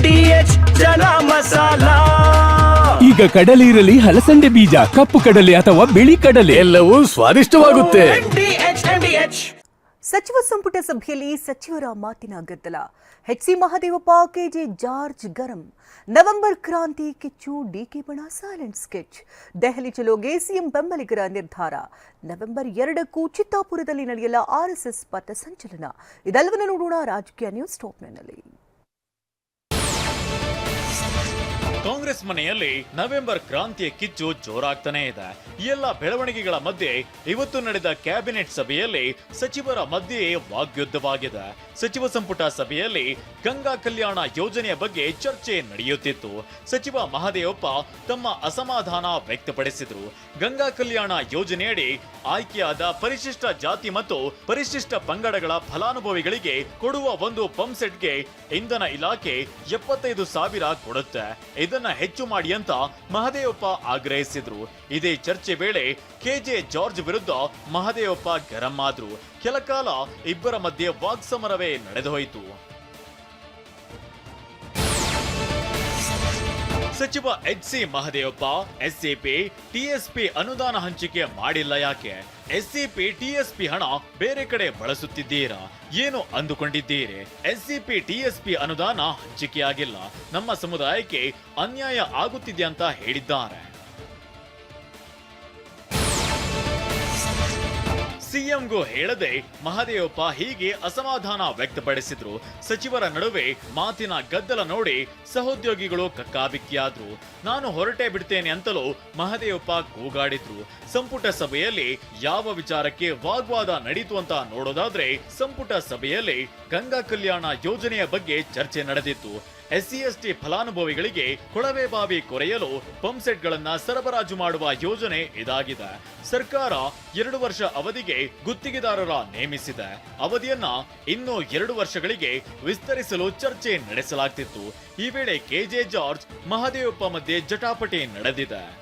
H ಜನ ಮಸಾಲ. ಈಗ ಕಡಲೆ ಇರಲಿ ಹಲಸಂಡೆ ಬೀಜ ಕಪ್ಪು ಕಡಲೆ ಅಥವಾ ಬಿಳಿ ಕಡಲೆ. ಎಲ್ಲವೂ ಸ್ವಾದಿಷ್ಟವಾಗುತ್ತೆ. H H. ಸಚಿವ ಸಂಪುಟ ಸಭೆಯಲ್ಲಿ ಸಚಿವರ ಮಾತಿನ ಗದ್ದಲ. H C Mahadevappa K J George ಗರಂ. ನವೆಂಬರ್ ಕ್ರಾಂತಿ ಕಿಚ್ಚು ಡಿಕೆ ಬಣ ಸೈಲೆಂಟ್ ಸ್ಕೆಚ್ ದೆಹಲಿ ಚಲೋಗೆ ಸಿಎಂ ಬೆಂಬಲಿಗರ ನಿರ್ಧಾರ. ನವೆಂಬರ್ ಎರಡಕ್ಕೂ ಚಿತ್ತಾಪುರದಲ್ಲಿ ನಡೆಯಲ್ಲ ಆರ್ಎಸ್ಎಸ್ ಪಥ ಸಂಚಲನ. ಇದೆಲ್ಲವನ್ನು ನೋಡೋಣ ರಾಜಕೀಯ ನ್ಯೂಸ್ ಟಾಪ್ನಲ್ಲಿ ಕಾಂಗ್ರೆಸ್ ಮನೆಯಲ್ಲಿ ನವೆಂಬರ್ ಕ್ರಾಂತಿಯ ಕಿಚ್ಚು ಜೋರಾಗ್ತಾನೇ ಇದೆ. ಎಲ್ಲ ಬೆಳವಣಿಗೆಗಳ ಮಧ್ಯೆ ಇವತ್ತು ನಡೆದ ಕ್ಯಾಬಿನೆಟ್ ಸಭೆಯಲ್ಲಿ ಸಚಿವರ ಮಧ್ಯೆಯೇ ವಾಗ್ಯುದ್ಧವಾಗಿದೆ. ಸಚಿವ ಸಂಪುಟ ಸಭೆಯಲ್ಲಿ ಗಂಗಾ ಕಲ್ಯಾಣ ಯೋಜನೆಯ ಬಗ್ಗೆ ಚರ್ಚೆ ನಡೆಯುತ್ತಿತ್ತು. ಸಚಿವ ಮಹದೇವಪ್ಪ ತಮ್ಮ ಅಸಮಾಧಾನ ವ್ಯಕ್ತಪಡಿಸಿದ್ರು. ಗಂಗಾ ಕಲ್ಯಾಣ ಯೋಜನೆಯಡಿ ಆಯ್ಕೆಯಾದ ಪರಿಶಿಷ್ಟ ಜಾತಿ ಮತ್ತು ಪರಿಶಿಷ್ಟ ಪಂಗಡಗಳ ಫಲಾನುಭವಿಗಳಿಗೆ ಕೊಡುವ ಒಂದು ಪಂಪ್ ಸೆಟ್ಗೆ ಇಂಧನ ಇಲಾಖೆ ಎಪ್ಪತ್ತೈದು ಸಾವಿರ ಕೊಡುತ್ತೆ. ಇದನ್ನ ಹೆಚ್ಚು ಮಾಡಿ ಅಂತ ಮಹದೇವಪ್ಪ ಆಗ್ರಹಿಸಿದ್ರು. ಇದೇ ಚರ್ಚೆ ವೇಳೆ ಕೆಜೆ ಜಾರ್ಜ್ ವಿರುದ್ಧ ಮಹದೇವಪ್ಪ ಗರಂ ಆದ್ರು. ಕೆಲ ಇಬ್ಬರ ಮಧ್ಯೆ ವಾಗ್ಸಮರವೇ ನಡೆದೋಯಿತು. ಸಚಿವ H C Mahadevappa SCP TSP ಅನುದಾನ ಹಂಚಿಕೆ ಮಾಡಿಲ್ಲ ಯಾಕೆ? ಎಸ್ಸಿಪಿ ಟಿಎಸ್ಪಿ ಹಣ ಬೇರೆ ಕಡೆ ಬಳಸುತ್ತಿದ್ದೀರಾ? ಏನು ಅಂದುಕೊಂಡಿದ್ದೀರಿ? ಎಸ್ಸಿಪಿ ಟಿಎಸ್ಪಿ ಅನುದಾನ ಹಂಚಿಕೆಯಾಗಿಲ್ಲ. ನಮ್ಮ ಸಮುದಾಯಕ್ಕೆ ಅನ್ಯಾಯ ಆಗುತ್ತಿದೆ ಅಂತ ಹೇಳಿದ್ದಾರೆ. ಸಿಎಂಗೂ ಹೇಳದೆ ಮಹದೇವಪ್ಪ ಹೀಗೆ ಅಸಮಾಧಾನ ವ್ಯಕ್ತಪಡಿಸಿದ್ರು. ಸಚಿವರ ನಡುವೆ ಮಾತಿನ ಗದ್ದಲ ನೋಡಿ ಸಹೋದ್ಯೋಗಿಗಳು ಕಕ್ಕಾಬಿಕ್ಕಿಯಾದ್ರು. ನಾನು ಹೊರಟೇ ಬಿಡ್ತೇನೆ ಅಂತಲೂ ಮಹದೇವಪ್ಪ ಕೂಗಾಡಿದ್ರು. ಸಂಪುಟ ಸಭೆಯಲ್ಲಿ ಯಾವ ವಿಚಾರಕ್ಕೆ ವಾಗ್ವಾದ ನಡೀತು ಅಂತ ನೋಡೋದಾದ್ರೆ ಸಂಪುಟ ಸಭೆಯಲ್ಲಿ ಗಂಗಾ ಕಲ್ಯಾಣ ಯೋಜನೆಯ ಬಗ್ಗೆ ಚರ್ಚೆ ನಡೆದಿತ್ತು. ಎಸ್ಸಿ ಎಸ್ಟಿ ಫಲಾನುಭವಿಗಳಿಗೆ ಕೊಳವೆ ಬಾವಿ ಕೊರೆಯಲು ಪಂಪ್ ಸೆಟ್ಗಳನ್ನ ಸರಬರಾಜು ಮಾಡುವ ಯೋಜನೆ ಇದಾಗಿದೆ. ಸರ್ಕಾರ ಎರಡು ವರ್ಷ ಅವಧಿಗೆ ಗುತ್ತಿಗೆದಾರರ ನೇಮಿಸಿದೆ. ಅವಧಿಯನ್ನ ಇನ್ನೂ ಎರಡು ವರ್ಷಗಳಿಗೆ ವಿಸ್ತರಿಸಲು ಚರ್ಚೆ ನಡೆಸಲಾಗ್ತಿತ್ತು. ಈ ವೇಳೆ ಕೆಜೆ ಜಾರ್ಜ್, ಮಹದೇವಪ್ಪ ಮಧ್ಯೆ ಜಟಾಪಟಿ ನಡೆದಿದೆ.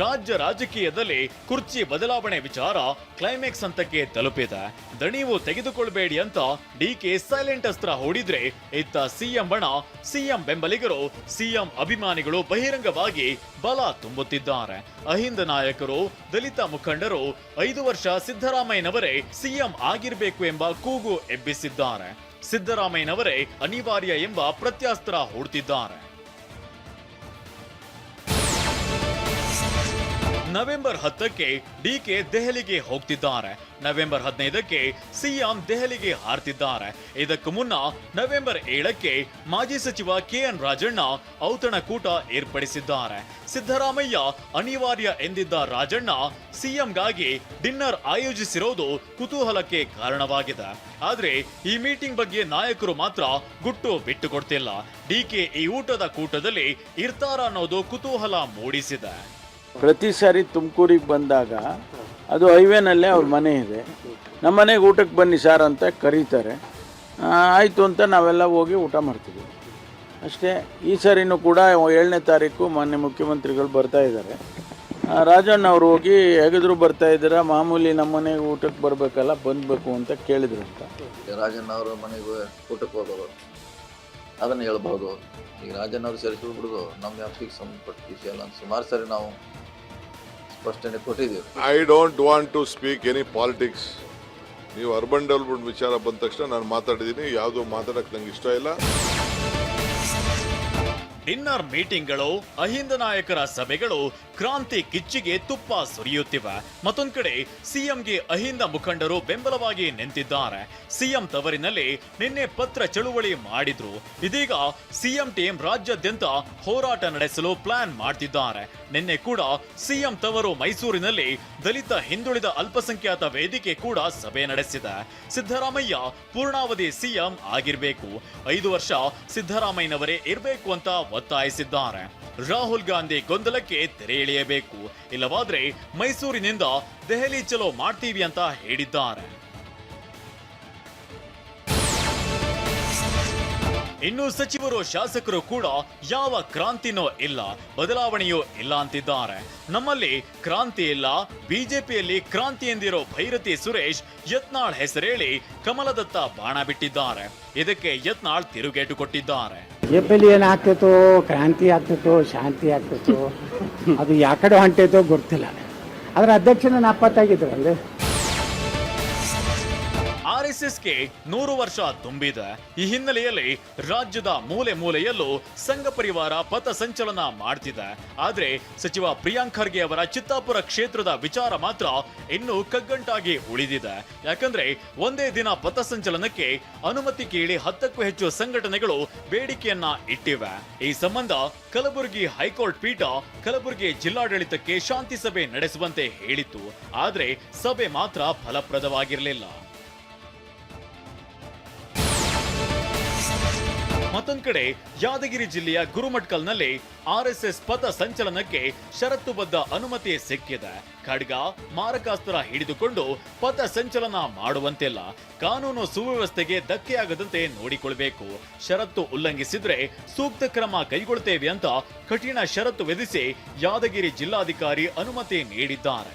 ರಾಜ್ಯ ರಾಜಕೀಯದಲ್ಲಿ ಕುರ್ಚಿ ಬದಲಾವಣೆ ವಿಚಾರ ಕ್ಲೈಮ್ಯಾಕ್ಸ್ ಹಂತಕ್ಕೆ ತಲುಪಿದೆ. ದಣಿವು ತೆಗೆದುಕೊಳ್ಬೇಡಿ ಅಂತ ಡಿ ಕೆ ಸೈಲೆಂಟ್ ಅಸ್ತ್ರ ಹೂಡಿದ್ರೆ ಇತ್ತ ಸಿಎಂ ಬಣ, ಸಿಎಂ ಬೆಂಬಲಿಗರು, ಸಿಎಂ ಅಭಿಮಾನಿಗಳು ಬಹಿರಂಗವಾಗಿ ಬಲ ತುಂಬುತ್ತಿದ್ದಾರೆ. ಅಹಿಂದ ನಾಯಕರು, ದಲಿತ ಮುಖಂಡರು ಐದು ವರ್ಷ ಸಿದ್ದರಾಮಯ್ಯನವರೇ ಸಿಎಂ ಆಗಿರಬೇಕು ಎಂಬ ಕೂಗು ಎಬ್ಬಿಸಿದ್ದಾರೆ. ಸಿದ್ದರಾಮಯ್ಯನವರೇ ಅನಿವಾರ್ಯ ಎಂಬ ಪ್ರತ್ಯಾಸ್ತ್ರ ಹೂಡ್ತಿದ್ದಾರೆ. ನವೆಂಬರ್ ಹತ್ತಕ್ಕೆ ಡಿಕೆ ದೆಹಲಿಗೆ ಹೋಗ್ತಿದ್ದಾರೆ. ನವೆಂಬರ್ ಹದಿನೈದಕ್ಕೆ ಸಿಎಂ ದೆಹಲಿಗೆ ಹಾರ್ತಿದ್ದಾರೆ. ಇದಕ್ಕೂ ಮುನ್ನ ನವೆಂಬರ್ ಏಳಕ್ಕೆ ಮಾಜಿ ಸಚಿವ ಕೆಎನ್ ರಾಜಣ್ಣ ಔತಣಕೂಟ ಏರ್ಪಡಿಸಿದ್ದಾರೆ. ಸಿದ್ದರಾಮಯ್ಯ ಅನಿವಾರ್ಯ ಎಂದಿದ್ದ ರಾಜಣ್ಣ ಸಿಎಂಗಾಗಿ ಡಿನ್ನರ್ ಆಯೋಜಿಸಿರೋದು ಕುತೂಹಲಕ್ಕೆ ಕಾರಣವಾಗಿದೆ. ಆದರೆ ಈ ಮೀಟಿಂಗ್ ಬಗ್ಗೆ ನಾಯಕರು ಮಾತ್ರ ಗುಟ್ಟು ಬಿಟ್ಟುಕೊಡ್ತಿಲ್ಲ. ಡಿಕೆ ಈ ಊಟದ ಕೂಟದಲ್ಲಿ ಇರ್ತಾರ ಅನ್ನೋದು ಕುತೂಹಲ ಮೂಡಿಸಿದೆ. ಪ್ರತಿ ಸಾರಿ ತುಮಕೂರಿಗೆ ಬಂದಾಗ ಅದು ಹೈವೇನಲ್ಲೇ ಅವ್ರ ಮನೆ ಇದೆ. ನಮ್ಮ ಮನೆಗೆ ಊಟಕ್ಕೆ ಬನ್ನಿ ಸರ್ ಅಂತ ಕರೀತಾರೆ. ಆಯಿತು ಅಂತ ನಾವೆಲ್ಲ ಹೋಗಿ ಊಟ ಮಾಡ್ತೀವಿ. ಅಷ್ಟೇ, ಈ ಸಾರಿನೂ ಕೂಡ ಏಳನೇ ತಾರೀಕು ಮಾನ್ಯ ಮುಖ್ಯಮಂತ್ರಿಗಳು ಬರ್ತಾ ಇದ್ದಾರೆ. ರಾಜಣ್ಣ ಅವರು ಹೋಗಿ, ಹೇಗಿದ್ರು ಬರ್ತಾ ಇದ್ದೀರಾ? ಮಾಮೂಲಿ ನಮ್ಮ ಮನೆಗೆ ಊಟಕ್ಕೆ ಬರಬೇಕಲ್ಲ, ಬಂದಬೇಕು ಅಂತ ಕೇಳಿದ್ರು ಅಂತ. ರಾಜಣ್ಣ ಅವರ ಮನೆಗೆ ಊಟಕ್ಕೆ ಹೋಗೋದು ಅದನ್ನು ಹೇಳ್ಬೋದು. ಈಗ ರಾಜಣ್ಣ ಅವರು ಸೇರಿಸ್ಬಿಡ್ಬಿಡುದು ನಮ್ಮ ವ್ಯಾಪ್ತಿಗೆ ಸಂಬಂಧಪಟ್ಟ ವಿಷಯ ಅಲ್ಲ. ಸುಮಾರು ಸರಿ ನಾವು ಸ್ಪಷ್ಟನೆ ಕೊಟ್ಟಿದ್ದೀವಿ. I don't want to speak any politics ನೀವು ಅರ್ಬನ್ ಡೆವಲಪ್ಮೆಂಟ್ ವಿಚಾರ ಬಂದ ತಕ್ಷಣ ನಾನು ಮಾತಾಡಿದ್ದೀನಿ, ಯಾವುದು ಮಾತಾಡಕ್ಕೆ ನಂಗೆ ಇಷ್ಟ ಇಲ್ಲ. ಡಿನ್ನರ್ ಮೀಟಿಂಗ್ಗಳು, ಅಹಿಂದ ನಾಯಕರ ಸಭೆಗಳು, ಕ್ರಾಂತಿ ಕಿಚ್ಚಿಗೆ ತುಪ್ಪ ಸುರಿಯುತ್ತಿವೆ. ಮತ್ತೊಂದು ಕಡೆ, ಸಿಎಂಗೆ ಅಹಿಂದ ಮುಖಂಡರು ಬೆಂಬಲವಾಗಿ ನಿಂತಿದ್ದಾರೆ. ಸಿಎಂ ತವರಿನಲ್ಲಿ ನಿನ್ನೆ ಪತ್ರ ಚಳುವಳಿ ಮಾಡಿದ್ರು. ಇದೀಗ ಸಿಎಂ ಟೀಮ್ ರಾಜ್ಯಾದ್ಯಂತ ಹೋರಾಟ ನಡೆಸಲು ಪ್ಲಾನ್ ಮಾಡ್ತಿದ್ದಾರೆ. ನಿನ್ನೆ ಕೂಡ ಸಿಎಂ ತವರು ಮೈಸೂರಿನಲ್ಲಿ ದಲಿತ ಹಿಂದುಳಿದ ಅಲ್ಪಸಂಖ್ಯಾತ ವೇದಿಕೆ ಕೂಡ ಸಭೆ ನಡೆಸಿದೆ. ಸಿದ್ದರಾಮಯ್ಯ ಪೂರ್ಣಾವಧಿ ಸಿಎಂ ಆಗಿರ್ಬೇಕು. ಐದು ವರ್ಷ ಸಿದ್ದರಾಮಯ್ಯನವರೇ ಇರಬೇಕು ಅಂತ ಒತ್ತಾಯಿಸಿದ್ದಾರೆ. ರಾಹುಲ್ ಗಾಂಧಿ ಗೊಂದಲಕ್ಕೆ ತೆರೆ ಎಳೆಯಬೇಕು. ಇಲ್ಲವಾದ್ರೆ ಮೈಸೂರಿನಿಂದ ದೆಹಲಿ ಚಲೋ ಮಾಡ್ತೀವಿ ಅಂತ ಹೇಳಿದ್ದಾರೆ. ಇನ್ನು ಸಚಿವರು ಶಾಸಕರು ಕೂಡ ಯಾವ ಕ್ರಾಂತಿನೂ ಇಲ್ಲ, ಬದಲಾವಣೆಯೂ ಇಲ್ಲ ಅಂತಿದ್ದಾರೆ. ನಮ್ಮಲ್ಲಿ ಕ್ರಾಂತಿ ಇಲ್ಲ, ಬಿಜೆಪಿಯಲ್ಲಿ ಕ್ರಾಂತಿ ಎಂದಿರೋ ಭೈರತಿ ಸುರೇಶ್ ಯತ್ನಾಳ್ ಹೆಸರೇಳಿ ಕಮಲದತ್ತ ಬಾಣ ಬಿಟ್ಟಿದ್ದಾರೆ. ಇದಕ್ಕೆ ಯತ್ನಾಳ್ ತಿರುಗೇಟು ಕೊಟ್ಟಿದ್ದಾರೆ. ಬಿಜೆಪಿಯಲ್ಲಿ ಏನಾಗ್ತಿತ್ತು? ಕ್ರಾಂತಿ ಆಗ್ತಿತ್ತು ಶಾಂತಿ ಆಗ್ತಿತ್ತು. ಅದು ಯಾಕಡೆ ಹೊಂಟೈತೋ ಗೊತ್ತಿಲ್ಲ. ಅದರ ಅಧ್ಯಕ್ಷನ ನಾಪತ್ತಾಗಿದ್ರು ಅಂದ್ರೆ ಆರ್ ಎಸ್ ಎಸ್ಗೆ ನೂರು ವರ್ಷ ತುಂಬಿದೆ. ಈ ಹಿನ್ನೆಲೆಯಲ್ಲಿ ರಾಜ್ಯದ ಮೂಲೆ ಮೂಲೆಯಲ್ಲೂ ಸಂಘ ಪರಿವಾರ ಪಥ ಸಂಚಲನ ಮಾಡ್ತಿದೆ. ಆದ್ರೆ ಸಚಿವ ಪ್ರಿಯಾಂಕ್ ಖರ್ಗೆ ಅವರ ಚಿತ್ತಾಪುರ ಕ್ಷೇತ್ರದ ವಿಚಾರ ಮಾತ್ರ ಇನ್ನೂ ಕಗ್ಗಂಟಾಗಿ ಉಳಿದಿದೆ. ಯಾಕಂದ್ರೆ ಒಂದೇ ದಿನ ಪಥಸಂಚಲನಕ್ಕೆ ಅನುಮತಿ ಕೇಳಿ ಹತ್ತಕ್ಕೂ ಹೆಚ್ಚು ಸಂಘಟನೆಗಳು ಬೇಡಿಕೆಯನ್ನ ಇಟ್ಟಿವೆ. ಈ ಸಂಬಂಧ ಕಲಬುರಗಿ ಹೈಕೋರ್ಟ್ ಪೀಠ ಕಲಬುರಗಿ ಜಿಲ್ಲಾಡಳಿತಕ್ಕೆ ಶಾಂತಿ ಸಭೆ ನಡೆಸುವಂತೆ ಹೇಳಿತ್ತು. ಆದ್ರೆ ಸಭೆ ಮಾತ್ರ ಫಲಪ್ರದವಾಗಿರಲಿಲ್ಲ. ಮತ್ತೊಂದ್ ಕಡೆ, ಯಾದಗಿರಿ ಜಿಲ್ಲೆಯ ಗುರುಮಟ್ಕಲ್ನಲ್ಲಿ ಆರ್ಎಸ್ಎಸ್ ಪಥ ಸಂಚಲನಕ್ಕೆ ಷರತ್ತುಬದ್ಧ ಅನುಮತಿ ಸಿಕ್ಕಿದೆ. ಖಡ್ಗ, ಮಾರಕಾಸ್ತ್ರ ಹಿಡಿದುಕೊಂಡು ಪಥ ಸಂಚಲನ ಮಾಡುವಂತಿಲ್ಲ. ಕಾನೂನು ಸುವ್ಯವಸ್ಥೆಗೆ ಧಕ್ಕೆಯಾಗದಂತೆ ನೋಡಿಕೊಳ್ಬೇಕು ಷರತ್ತು ಉಲ್ಲಂಘಿಸಿದ್ರೆ ಸೂಕ್ತ ಕ್ರಮ ಕೈಗೊಳ್ತೇವೆ ಅಂತ ಕಠಿಣ ಷರತ್ತು ವಿಧಿಸಿ ಯಾದಗಿರಿ ಜಿಲ್ಲಾಧಿಕಾರಿ ಅನುಮತಿ ನೀಡಿದ್ದಾರೆ.